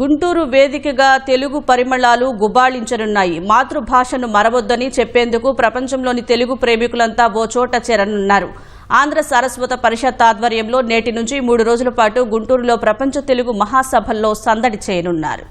గుంటూరు వేదికగా తెలుగు పరిమళాలు గుబాళించనున్నాయి. మాతృభాషను మరవొద్దని చెప్పేందుకు ప్రపంచంలోని తెలుగు ప్రేమికులంతా ఓ చోట చేరనున్నారు. ఆంధ్ర సారస్వత పరిషత్ ఆధ్వర్యంలో నేటి నుంచి మూడు రోజుల పాటు గుంటూరులో ప్రపంచ తెలుగు మహాసభల్లో సందడి చేయనున్నారు.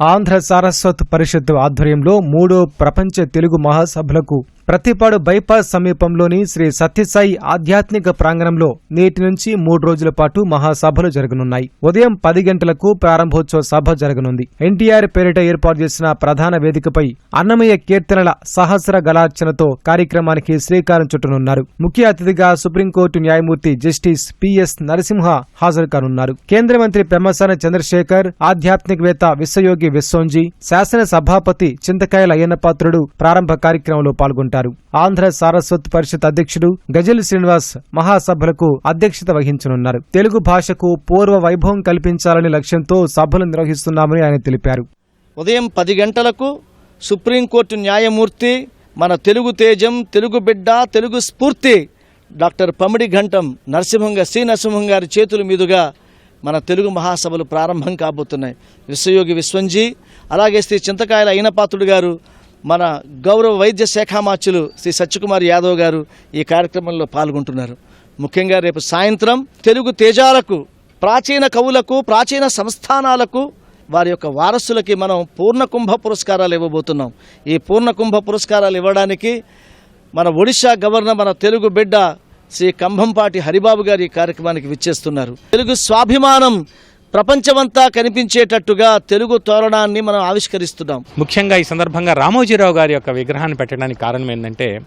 ఆంధ్ర సారస్వత్ పరిషత్ ఆధ్వర్యంలో మూడో ప్రపంచ తెలుగు మహాసభలకు ప్రతిపాడు బైపాస్ సమీపంలోని శ్రీ సత్యసాయి ఆధ్యాత్మిక ప్రాంగణంలో నేటి నుంచి మూడు రోజుల పాటు మహాసభలు జరగనున్నాయి. ఉదయం పది గంటలకు ప్రారంభోత్సవ సభ జరగనుంది. ఎన్టీఆర్ పేరిట ఏర్పాటు చేసిన ప్రధాన వేదికపై అన్నమయ్య కీర్తనల సహస్ర గలార్చనతో కార్యక్రమానికి శ్రీకారం చుట్టనున్నారు. ముఖ్య అతిథిగా సుప్రీంకోర్టు న్యాయమూర్తి జస్టిస్ పిఎస్ నరసింహ హాజరు కానున్నారు. కేంద్ర మంత్రి పెమ్మసాని చంద్రశేఖర్ ఆధ్యాత్మికవేత్త విశ్వయోగి విశ్వంజీ శాసన సభాపతి చింతకాయల అయ్యన్నపాత్రుడు ప్రారంభ కార్యక్రమంలో పాల్గొంటారు. ఆంధ్ర సారస్వత్ పరిషత్ అధ్యక్షుడు గజల్ శ్రీనివాస్ మహాసభలకు అధ్యక్షత వహించనున్నారు. తెలుగు భాషకు పూర్వ వైభవం కల్పించాలనే లక్ష్యంతో సభలు నిర్వహిస్తున్నామని ఆయన తెలిపారు. ఉదయం పది గంటలకు సుప్రీంకోర్టు న్యాయమూర్తి మన తెలుగు తేజం తెలుగు బిడ్డ తెలుగు స్ఫూర్తి డాక్టర్ పమిడి ఘంటం నరసింహం శ్రీ సి నరసింహం గారి చేతుల మీదుగా మన తెలుగు మహాసభలు ప్రారంభం కాబోతున్నాయి. విశ్వయోగి విశ్వంజీ అలాగే శ్రీ చింతకాయల అయినపాత్రుడు గారు మన గౌరవ వైద్య శాఖామాత్యులు శ్రీ సత్యకుమార్ యాదవ్ గారు ఈ కార్యక్రమంలో పాల్గొంటున్నారు. ముఖ్యంగా రేపు సాయంత్రం తెలుగు తేజాలకు ప్రాచీన కవులకు ప్రాచీన సంస్థానాలకు వారి యొక్క వారసులకి మనం పూర్ణ కుంభ పురస్కారాలు ఇవ్వబోతున్నాం. ఈ పూర్ణ కుంభ పురస్కారాలు ఇవ్వడానికి మన ఒడిశా గవర్నర్ మన తెలుగు బిడ్డ శ్రీ కంభంపాటి హరిబాబు గారు ఈ కార్యక్రమానికి విచ్చేస్తున్నారు. తెలుగు స్వాభిమానం ప్రపంచమంతా కనిపించేటట్టుగా తెలుగు తోరణాన్ని మనం ఆవిష్కరిస్తున్నాం. ముఖ్యంగా ఈ సందర్భంగా రామోజీరావు గారి యొక్క విగ్రహాన్ని పెట్టడానికి కారణం ఏంటంటే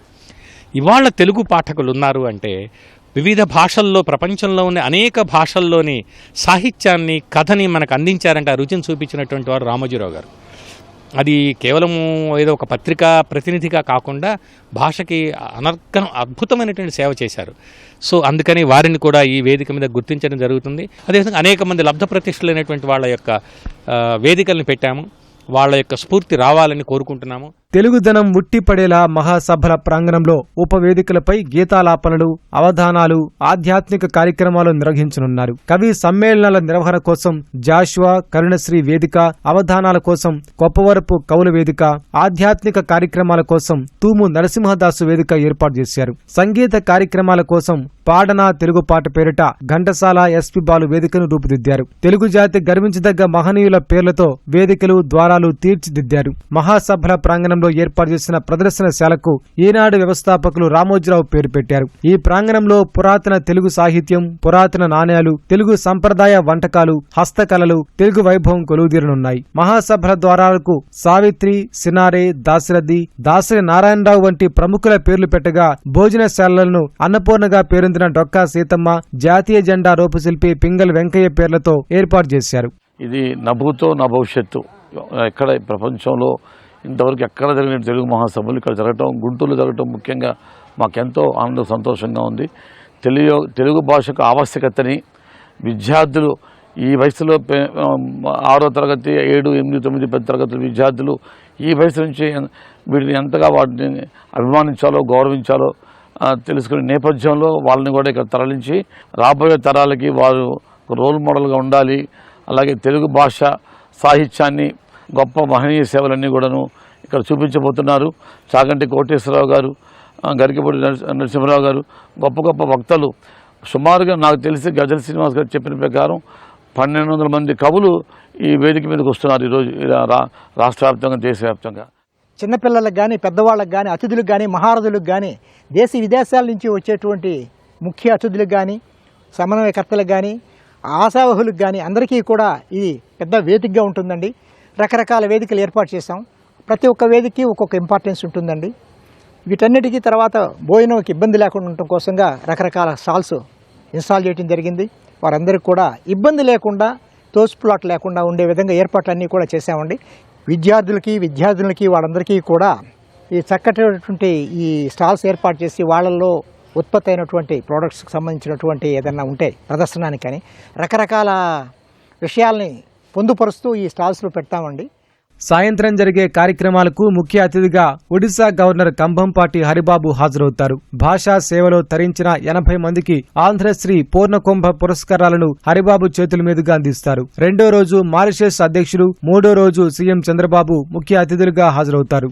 ఇవాళ తెలుగు పాఠకులు ఉన్నారు అంటే వివిధ భాషల్లో ప్రపంచంలో ఉన్న అనేక భాషల్లోని సాహిత్యాన్ని కథని మనకు అందించారంటే ఆ రుచిని చూపించినటువంటి వారు రామోజీరావు గారు. అది కేవలం ఏదో ఒక పత్రికా ప్రతినిధిగా కాకుండా భాషకి అనర్గం అద్భుతమైనటువంటి సేవ చేశారు. సో అందుకని వారిని కూడా ఈ వేదిక మీద గుర్తించడం జరుగుతుంది. అదేవిధంగా అనేక మంది లబ్ధ ప్రతిష్ఠులైనటువంటి వాళ్ళ యొక్క వేదికల్ని పెట్టాము. వాళ్ళ యొక్క స్ఫూర్తి రావాలని కోరుకుంటున్నాము. తెలుగుదనం ఉట్టిపడేలా మహాసభల ప్రాంగణంలో ఉపవేదికలపై గీతాలాపనలు అవధానాలు ఆధ్యాత్మిక కార్యక్రమాలు నిర్వహించనున్నారు. కవి సమ్మేళనాల నిర్వహణ కోసం జాషువా కరుణశ్రీ వేదిక అవధానాల కోసం కొప్పవరపు కవుల వేదిక ఆధ్యాత్మిక కార్యక్రమాల కోసం తూము నరసింహదాసు వేదిక ఏర్పాటు చేశారు. సంగీత కార్యక్రమాల కోసం పాడన తెలుగు పాట పేరిట ఘంటసాల ఎస్పి బాలు వేదికను రూపుదిద్దారు. తెలుగు జాతి గర్వించదగ్గ మహనీయుల పేర్లతో వేదికలు ద్వారాలు తీర్చిదిద్దారు. మహాసభల ప్రాంగణంలో ఏర్పాటు చేసిన ప్రదర్శనశాలకు ఈనాడు వ్యవస్థాపకులు రామోజీరావు పేరు పెట్టారు. ఈ ప్రాంగణంలో పురాతన తెలుగు సాహిత్యం పురాతన నాణేలు తెలుగు సంప్రదాయ వంటకాలు హస్తకళలు తెలుగు వైభవం కొలువుదీరనున్నాయి. మహాసభల ద్వారాలకు సావిత్రి సినారే దాశరథి దాసరి నారాయణరావు వంటి ప్రముఖుల పేర్లు పెట్టగా భోజనశాలలను అన్నపూర్ణగా పేరొందిన డొక్కా సీతమ్మ జాతీయ జెండా రూపశిల్పి పింగల్ వెంకయ్య పేర్లతో ఏర్పాటు చేశారు. ఇది నభూతో నా భవిష్యత్తు ఎక్కడ ప్రపంచంలో ఇంతవరకు ఎక్కడ జరిగిన తెలుగు మహాసభలు ఇక్కడ జరగటం గుంటూరులో జరగటం ముఖ్యంగా మాకెంతో ఆనంద సంతోషంగా ఉంది. తెలుగు తెలుగు భాషకు ఆవశ్యకతని విద్యార్థులు ఈ వయసులో ఆరో తరగతి ఏడు ఎనిమిది తొమ్మిది పది తరగతుల విద్యార్థులు ఈ వయసు నుంచి వీటిని ఎంతగా వాటిని అభిమానించాలో గౌరవించాలో తెలుసుకునే నేపథ్యంలో వాళ్ళని కూడా ఇక్కడ తరలించి రాబోయే తరాలకి వారు రోల్ మోడల్గా ఉండాలి. అలాగే తెలుగు భాష సాహిత్యాన్ని గొప్ప మహనీయ సేవలన్నీ కూడాను ఇక్కడ చూపించబోతున్నారు. చాగంటి కోటేశ్వరరావు గారు గరికపూడి నరసింహరావు గారు గొప్ప గొప్ప వక్తలు. సుమారుగా నాకు తెలిసి గజల్ శ్రీనివాస్ గారు చెప్పిన ప్రకారం పన్నెండు వందల మంది కవులు ఈ వేదిక మీదకి వస్తున్నారు ఈరోజు ఇలా రా రాష్ట్ర వ్యాప్తంగా దేశవ్యాప్తంగా. చిన్నపిల్లలకు కానీ పెద్దవాళ్ళకి కానీ అతిథులకు కానీ మహారథులకు కానీ దేశ విదేశాల నుంచి వచ్చేటువంటి ముఖ్య అతిథులకు కానీ సమన్వయకర్తలకు కానీ ఆశావహులకు కానీ అందరికీ కూడా ఇది పెద్ద వేదికగా ఉంటుందండి. రకరకాల వేదికలు ఏర్పాటు చేశాం. ప్రతి ఒక్క వేదికకి ఒక్కొక్క ఇంపార్టెన్స్ ఉంటుందండి. వీటన్నిటికీ తర్వాత భోజనంకి ఇబ్బంది లేకుండా ఉండటం కోసంగా రకరకాల స్టాల్స్ ఇన్స్టాల్ చేయడం జరిగింది. వారందరికీ కూడా ఇబ్బంది లేకుండా తోసుపులాట్ లేకుండా ఉండే విధంగా ఏర్పాట్లన్నీ కూడా చేసామండి విద్యార్థులకి విద్యార్థులకి వాళ్ళందరికీ కూడా ఈ చక్కటిటువంటి ఈ స్టాల్స్ ఏర్పాటు చేసి వాళ్ళల్లో ఉత్పత్తి అయినటువంటి ప్రోడక్ట్స్కి సంబంధించినటువంటి ఏదైనా ఉంటే ప్రదర్శనానికి కానీ రకరకాల విషయాల్ని పొందుపరుస్తూ ఈ స్టాల్స్లో పెడతామండి. సాయంత్రం జరిగే కార్యక్రమాలకు ముఖ్య అతిథిగా ఒడిశా గవర్నర్ కంభంపాటి హరిబాబు హాజరవుతారు. భాషా సేవలో తరించిన ఎనభై మందికి ఆంధ్రశ్రీ పూర్ణకుంభ పురస్కారాలను హరిబాబు చేతుల మీదుగా అందిస్తారు. రెండో రోజు మారిషస్ అధ్యక్షుడు మూడో రోజు సీఎం చంద్రబాబు ముఖ్య అతిథులుగా హాజరవుతారు.